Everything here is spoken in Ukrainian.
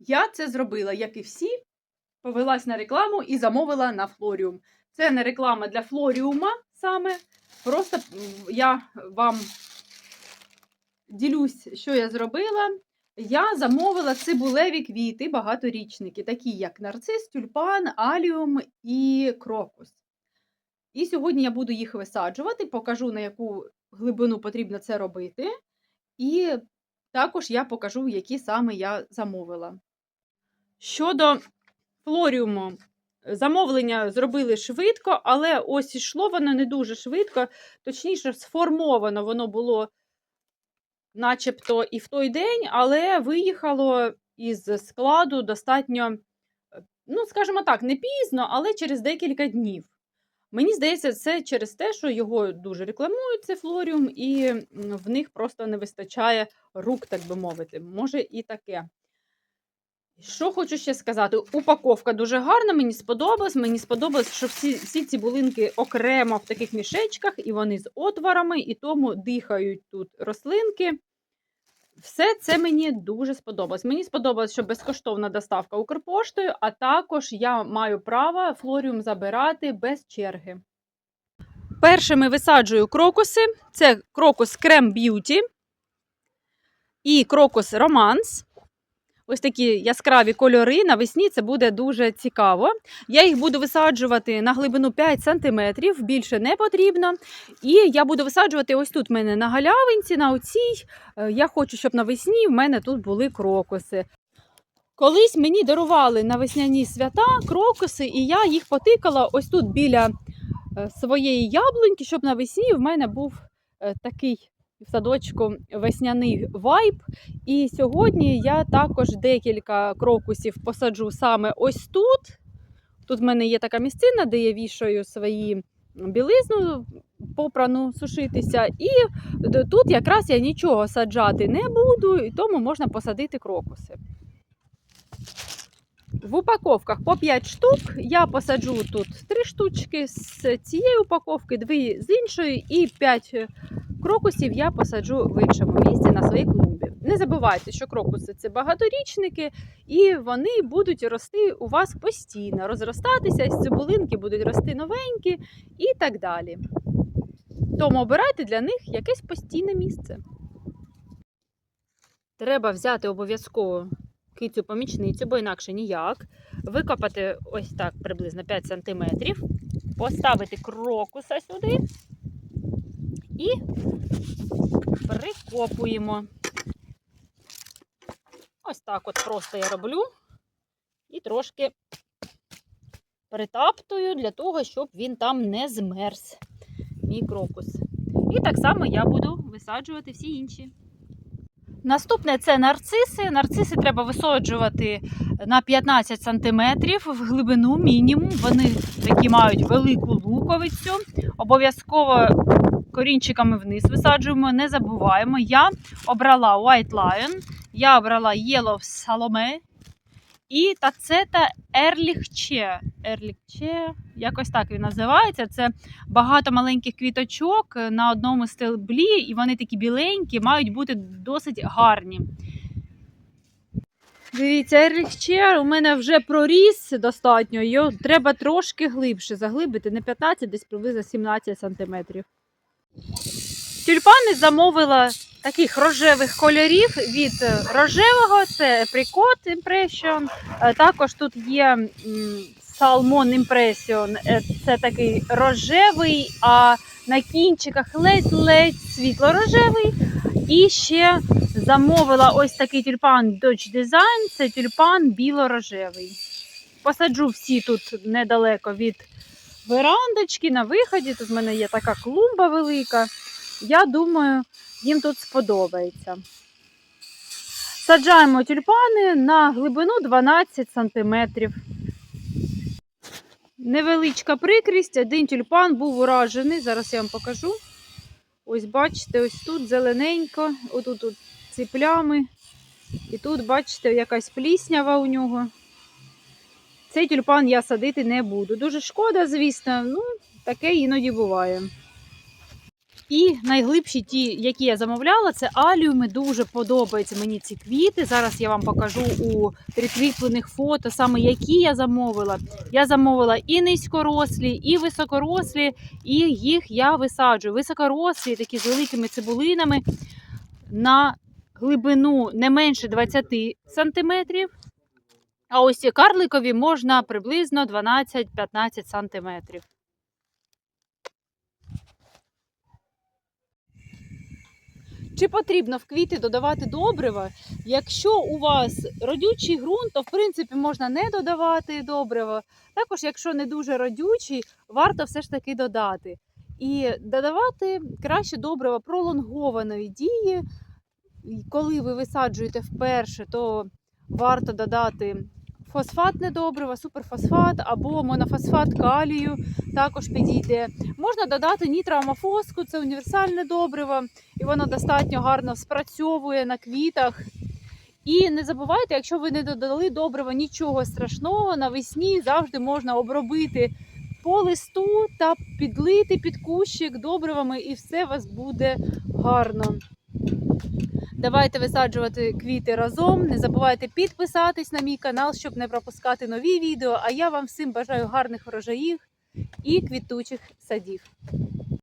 Я це зробила, як і всі, повелась на рекламу і замовила на флоріум. Це не реклама для флоріума саме. Просто я вам ділюсь, що я зробила. Я замовила цибулеві квіти, багаторічники, такі як нарцис, тюльпан, аліум і крокус. І сьогодні я буду їх висаджувати, покажу, на яку глибину потрібно це робити. І також я покажу, які саме я замовила. Щодо флоріуму, замовлення зробили швидко, але ось ішло воно не дуже швидко. Точніше, сформовано воно було начебто і в той день, але виїхало із складу достатньо, ну, скажімо так, не пізно, але через декілька днів. Мені здається, це через те, що його дуже рекламують, цей флоріум, і в них просто не вистачає рук, так би мовити. Може і таке. Що хочу ще сказати? Упаковка дуже гарна, мені сподобалась. Мені сподобалось, що всі, всі ці булинки окремо в таких мішечках, і вони з отворами, і тому дихають тут рослинки. Все це мені дуже сподобалось. Мені сподобалось, що безкоштовна доставка Укрпоштою, а також я маю право флоріум забирати без черги. Першими висаджую крокуси. Це крокус Крем Б'юті і крокус Романс. Ось такі яскраві кольори. Навесні це буде дуже цікаво. Я їх буду висаджувати на глибину 5 см, більше не потрібно. І я буду висаджувати ось тут в мене на галявинці, на оцій. Е, Я хочу, щоб навесні в мене тут були крокуси. Колись мені дарували на весняні свята крокуси, і я їх потикала ось тут біля е, своєї яблуньки, щоб навесні в мене був е, такий в садочку весняний вайб. І сьогодні я також декілька крокусів посаджу саме ось тут. Тут в мене є така місцина, де я вішаю свої білизну попрану сушитися. І тут якраз я нічого саджати не буду, і тому можна посадити крокуси. В упаковках по 5 штук. Я посаджу тут 3 штучки з цієї упаковки, 2 з іншої, і 5 крокусів я посаджу в іншому місці на своїй клумбі. Не забувайте, що крокуси це багаторічники, і вони будуть рости у вас постійно, розростатися, з цибулинки будуть рости новенькі і так далі. Тому обирайте для них якесь постійне місце. Треба взяти обов'язково кицю помічницю, бо інакше ніяк. Викопати ось так приблизно 5 см, поставити крокуса сюди і прикопуємо. Ось так от просто я роблю і трошки притаптую для того, щоб він там не змерз, мій крокус. І так само я буду висаджувати всі інші. Наступне це нарциси. Нарциси треба висаджувати на 15 см в глибину мінімум. Вони такі мають велику луковицю. Обов'язково корінчиками вниз висаджуємо, не забуваємо. Я обрала White Lion, я обрала Yellow Salome і Тацета Ерліхче. Ерліхче, якось так він називається. Це багато маленьких квіточок на одному стеблі, і вони такі біленькі, мають бути досить гарні. Дивіться, Ерліхче у мене вже проріс достатньо, його треба трошки глибше заглибити, не 15, десь приблизно 17 сантиметрів. Тюльпани замовила таких рожевих кольорів від е, рожевого, це Impression. Е, Також тут є Salmon Impression, е, це такий рожевий, а на кінчиках ледь-ледь світло-рожевий. І ще замовила ось такий тюльпан Dodge Design, це тюльпан біло-рожевий. Посаджу всі тут недалеко від верандочки на виході. Тут в мене є така клумба велика. Я думаю, їм тут сподобається. Саджаємо тюльпани на глибину 12 см. Невеличка прикрість, один тюльпан був уражений. Зараз я вам покажу. Ось бачите, ось тут зелененько, отут тут ці плями. І тут, бачите, якась пліснява у нього. Цей тюльпан я садити не буду. Дуже шкода, звісно, ну, таке іноді буває. І найглибші ті, які я замовляла, це аліуми. Дуже подобаються мені ці квіти. Зараз я вам покажу у прикріплених фото, саме які я замовила. Я замовила і низькорослі, і високорослі, і їх я висаджую. Високорослі, такі з великими цибулинами на глибину не менше 20 сантиметрів. А ось ці карликові можна приблизно 12-15 сантиметрів. Чи потрібно в квіти додавати добрива? Якщо у вас родючий ґрунт, то в принципі можна не додавати добрива. Також, якщо не дуже родючий, варто все ж таки додати. І додавати краще добрива пролонгованої дії. Коли ви висаджуєте вперше, то варто додати фосфатне добриво, суперфосфат або монофосфат калію також підійде. Можна додати нітроамофоску, це універсальне добриво, і воно достатньо гарно спрацьовує на квітах. І не забувайте, якщо ви не додали добрива, нічого страшного, навесні завжди можна обробити по листу та підлити під кущик добривами, і все у вас буде гарно. Давайте висаджувати квіти разом. Не забувайте підписатись на мій канал, щоб не пропускати нові відео. А я вам всім бажаю гарних врожаїв і квітучих садів.